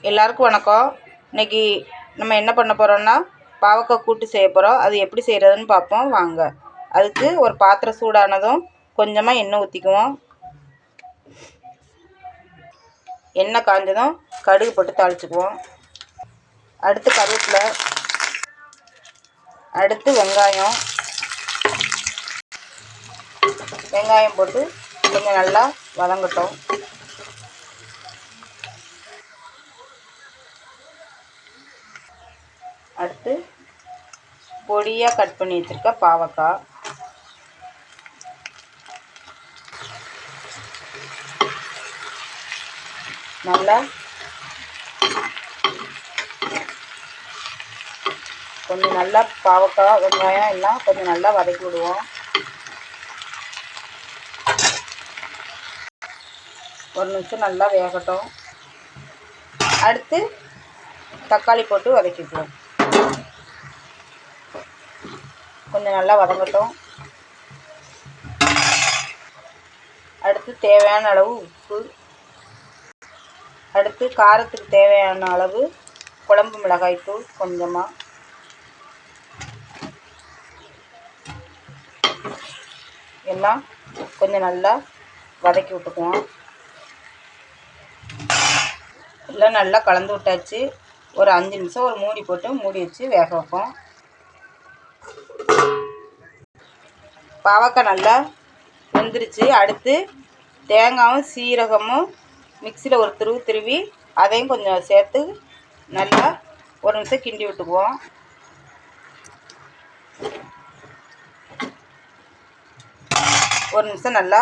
எல்லாருக்கும் வணக்கம். இன்றைக்கி நம்ம என்ன பண்ண போகிறோம்னா பாவக்காய் கூட்டு செய்ய போகிறோம் அது எப்படி செய்கிறதுன்னு பார்ப்போம். வாங்க. அதுக்கு ஒரு பாத்திரம் சூடானதும் கொஞ்சமாக எண்ணெய் ஊற்றிக்குவோம் எண்ணெய் காஞ்சதும் கடுகு போட்டு தாளிச்சுக்குவோம். அடுத்து கருவேப்பிலை. அடுத்து வெங்காயம். வெங்காயம் போட்டு கொஞ்சம் நல்லா வதங்கட்டும். அடுத்து பொடியாக கட் பண்ணி வச்சுருக்க பாவக்காய். நல்லா கொஞ்சம் நல்லா பாவக்காய் வெங்காயம் எல்லாம் கொஞ்சம் நல்லா வதக்கி விடுவோம். ஒரு நிமிஷம் நல்லா வேகட்டும். அடுத்து தக்காளி போட்டு வதக்கிக்குவோம் கொஞ்சம் நல்லா வதங்கட்டும். அடுத்து தேவையான அளவு உப்பு. அடுத்து காரத்துக்கு தேவையான அளவு குழம்பு மிளகாய்த்தூள் கொஞ்சமாக எல்லாம் கொஞ்சம் நல்லா வதக்கி விட்டுக்குவோம். எல்லாம் நல்லா கலந்து விட்டாச்சு. ஒரு அஞ்சு நிமிஷம் ஒரு மூடி போட்டு மூடி வச்சு வேக வைப்போம். பாவக்காய் நல்லா வெந்துருச்சு. அடுத்து தேங்காயும் சீரகமும் மிக்சியில் ஒரு திருவு திருவி அதையும் கொஞ்சம் சேர்த்து நல்லா ஒரு நிமிஷம் கிண்டி விட்டுக்குவோம். ஒரு நிமிஷம் நல்லா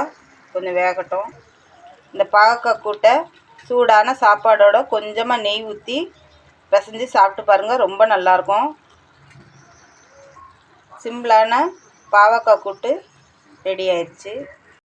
கொஞ்சம் வேகட்டும். இந்த பாவக்காய் கூட்டை சூடான சாப்பாடோட கொஞ்சமாக நெய் ஊற்றி பிசைஞ்சு சாப்பிட்டு பாருங்கள் ரொம்ப நல்லாயிருக்கும் சிம்பிளான பாவக்காய் கூட்டு ரெடி ஆயிடுச்சு.